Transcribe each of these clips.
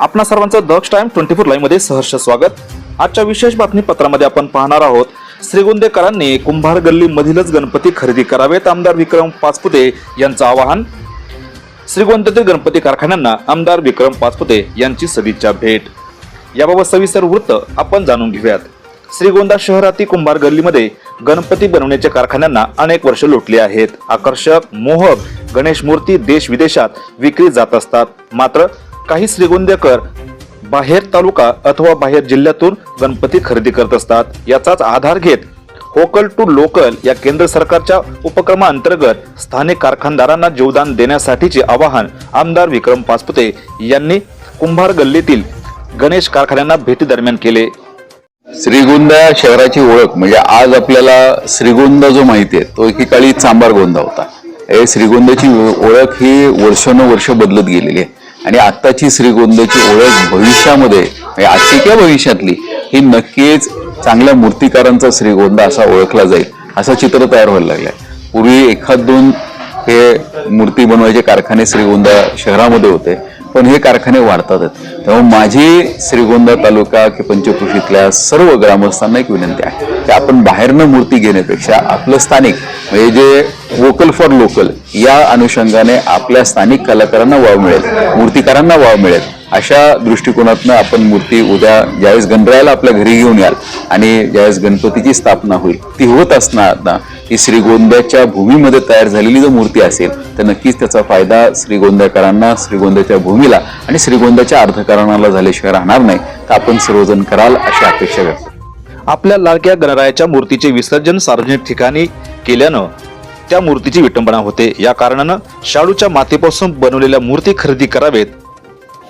आपणा सर्वांचं Daksh time twenty four लाईव्हमध्ये सहर्ष स्वागत. आजच्या विशेष बातमीपत्रामध्ये आपण पाहणार आहोत श्रीगोंदेकरांनी कुंभार गल्ली मधीलच गणपती खरेदी करावेत आमदार विक्रम पाचपुते यांचं आवाहन. श्रीगोंद्यातील गणपती कारखान्यांना आमदार विक्रम पाचपुते यांची सदिच्छा भेट. याबाबत सविस्तर वृत्त आपण जाणून घेऊयात. श्रीगोंदा शहरातील कुंभार गल्लीमध्ये गणपती बनवण्याच्या कारखान्यांना अनेक वर्ष लोटली आहेत. आकर्षक मोहक गणेश मूर्ती देश विदेशात विक्री जात असतात. मात्र काही श्रीगोंदेकर बाहेर तालुका अथवा बाहेर जिल्ह्यातून गणपती खरेदी करत असतात. याचाच आधार घेत होकल टू लोकल या केंद्र सरकारच्या उपक्रमाअंतर्गत स्थानिक कारखानदारांना जीवदान देण्यासाठीचे आवाहन आमदार विक्रम पाचपुते यांनी कुंभार गल्लीतील गणेश कारखान्यांना भेटी दरम्यान केले. श्रीगोंदा शहराची ओळख म्हणजे आज आपल्याला श्रीगोंदा जो माहिती आहे तो एकेकाळी चांबार गोंदा होता. हे श्रीगोंद्याची ओळख ही वर्षानुवर्ष बदलत गेलेली आहे. आणि आत्ताची श्रीगोंद्याची ओळख भविष्यामध्ये म्हणजे आजची किंवा भविष्यातली ही नक्कीच चांगल्या मूर्तिकारांचा श्रीगोंदा असा ओळखला जाईल असं चित्र तयार व्हायला लागलंय. पूर्वी एखाद दोन हे मूर्ती बनवायचे कारखाने श्रीगोंदा शहरामध्ये होते. पण हे कारखाने वाढतातच तेव्हा माझी श्रीगोंदा तालुका की पंचकृषीतल्या सर्व ग्रामस्थांना एक विनंती आहे की आपण बाहेरनं मूर्ती घेण्यापेक्षा आपलं स्थानिक म्हणजे जे वोकल फॉर लोकल या अनुषंगाने आपल्या स्थानिक कलाकारांना वाव मिळेल मूर्तिकारांना वाव मिळेल. अशा दृष्टिकोनातनं आपण मूर्ती उद्या ज्यावेळेस गणरायाला आपल्या घरी घेऊन याल आणि ज्यावेळेस गणपतीची स्थापना होईल ती होत असताना ही श्रीगोंद्याच्या भूमीमध्ये तयार झालेली जर मूर्ती असेल तर नक्कीच त्याचा फायदा श्रीगोंद्याकरांना श्रीगोंद्याच्या भूमीला आणि श्रीगोंद्याच्या अर्थकारणाला झाल्याशिवाय राहणार नाही तर आपण सर्वजण कराल अशी अपेक्षा व्यक्त. आपल्या लाडक्या गणरायाच्या मूर्तीचे विसर्जन सार्वजनिक ठिकाणी केल्यानं त्या मूर्तीची विटंबना होते या कारणानं शाडूच्या मातीपासून बनवलेल्या मूर्ती खरेदी करावेत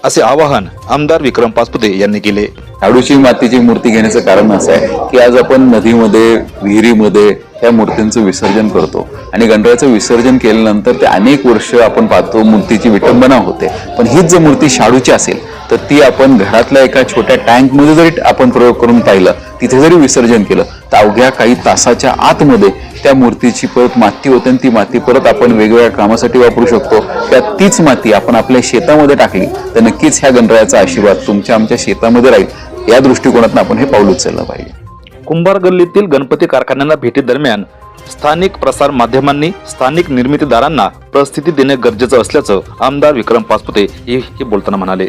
असे आवाहन आमदार विक्रम पाचपुते यांनी केले शाडूची मातीची मूर्ती घेण्याचं कारण असं आहे की आज आपण नदीमध्ये विहिरीमध्ये त्या मूर्तींचं विसर्जन करतो. आणि गणरायाचं विसर्जन केल्यानंतर ते अनेक वर्ष आपण पाहतो मूर्तीची विटंबना होते. पण हीच जर मूर्ती शाडूची असेल तर ती आपण घरातल्या एका छोट्या टँकमध्ये जरी आपण प्रयोग करून पाहिलं तिथे जरी विसर्जन केलं तर अवघ्या काही तासाच्या आतमध्ये त्या मूर्तीची परत माती होते आणि ती माती परत आपण वेगवेगळ्या कामासाठी वापरू शकतो. त्या तीच माती आपण आपल्या शेतामध्ये टाकली तर नक्कीच ह्या गणरायाचा आशीर्वाद तुमच्या आमच्या शेतामध्ये राहील. या दृष्टिकोनातून आपण हे पाऊल उचललं पाहिजे. कुंभार गल्लीतील गणपती कारखान्यांना भेटी दरम्यान स्थानिक प्रसार माध्यमांनी स्थानिक निर्मितीदारांना परिस्थिती देणे गरजेचं असल्याचं आमदार विक्रम पाचपुते हे बोलताना म्हणाले.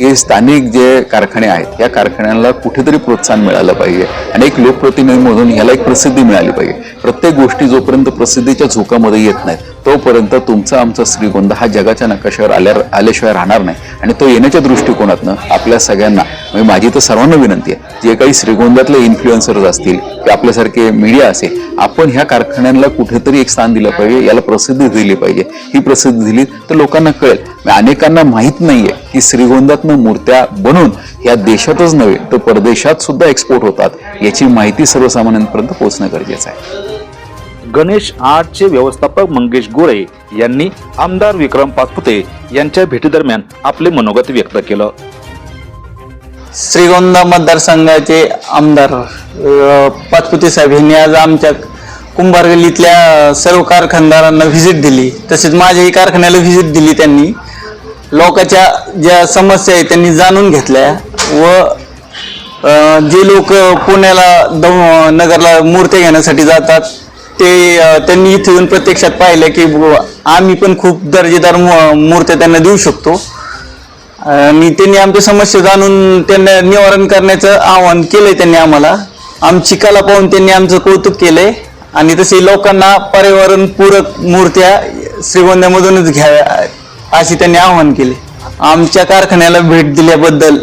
हे स्थानिक जे कारखाने आहेत या कारखान्यांना कुठेतरी प्रोत्साहन मिळालं पाहिजे आणि एक लोकप्रतिनिधी म्हणून ह्याला एक प्रसिद्धी मिळाली पाहिजे. प्रत्येक गोष्टी जोपर्यंत प्रसिद्धीच्या झोकामध्ये येत नाहीत तोपर्यंत तुमचा आमचा श्रीगोंदा हा जगाच्या नकाशावर आल्या आल्याशिवाय राहणार नाही. आणि तो येण्याच्या दृष्टिकोनातनं आपल्या सगळ्यांना म्हणजे माझी तर सर्वांना विनंती आहे जे काही श्रीगोंदातले इन्फ्लुएन्सर्स असतील किंवा आपल्यासारखे मीडिया असेल आपण ह्या कारखान्यांना कुठेतरी एक स्थान दिलं पाहिजे याला प्रसिद्धी दिली पाहिजे. ही प्रसिद्धी दिली तर लोकांना कळेल. म्हणजे अनेकांना माहीत नाहीये की श्रीगोंदातनं मूर्त्या बनवून या देशातच नव्हे तर परदेशात सुद्धा एक्सपोर्ट होतात. याची माहिती सर्वसामान्यांपर्यंत पोहोचणं गरजेचं आहे. गणेश आर्टचे व्यवस्थापक मंगेश गोरे यांनी आमदार विक्रम पाचपुते यांच्या भेटीदरम्यान आपले मनोगत व्यक्त केलं. श्रीगोंदा मतदारसंघाचे आमदार पाचपुते साहेब यांनी आज आमच्या कुंभार गल्लीतल्या सर्व कारखानदारांना व्हिजिट दिली. तसेच माझ्याही कारखान्याला व्हिजिट दिली त्यांनी. लोकांच्या ज्या समस्या आहेत त्यांनी जाणून घेतल्या व जे लोक पुण्याला दौ नगरला मूर्त्या घेण्यासाठी जातात ते त्यांनी इथे येऊन प्रत्यक्षात पाहिलं की बुवा, आम्ही पण खूप दर्जेदार मूर्त्या त्यांना देऊ शकतो. आणि त्यांनी आमच्या समस्या जाणून त्यांना निवारण करण्याचं आवाहन केलंय त्यांनी आम्हाला. आमची कला पाहून त्यांनी आमचं कौतुक केलंय. आणि तसे लोकांना पर्यावरण पूरक मूर्त्या श्रीगोंद्यामधूनच घ्याव्या अशी त्यांनी आवाहन केले आमच्या कारखान्याला भेट दिल्याबद्दल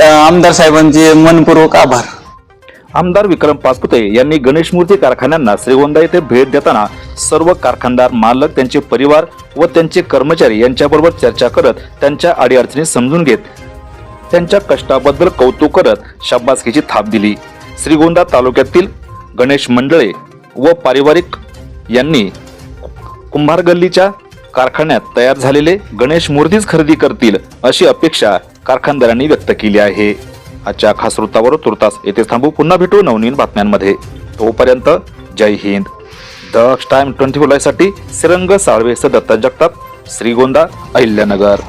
आमदार साहेबांचे मनपूर्वक आभार. आमदार विक्रम पाचपुते यांनी गणेश मूर्ती कारखान्यांना श्रीगोंदा येथे भेट देताना सर्व कारखानदार मालक त्यांचे परिवार व त्यांचे कर्मचारी यांच्याबरोबर चर्चा करत त्यांच्या अडीअडचणी समजून घेत त्यांच्या कष्टाबद्दल कौतुक करत शाबासकीची थाप दिली. श्रीगोंदा तालुक्यातील गणेश मंडळे व पारिवारिक यांनी कुंभार गल्लीच्या कारखान्यात तयार झालेले गणेश मूर्तीच खरेदी करतील अशी अपेक्षा कारखानदारांनी व्यक्त केली आहे. आजच्या खास वृत्तावर तुर्तास येथे थांबू. पुन्हा भेटू नवनीन बातम्यांमध्ये. तोपर्यंत जय हिंद. दक्ष टाइम ट्वेंटी फोरसाठी सिरंग साळवे दत्ता जगताप श्रीगोंदा अहिल्यानगर.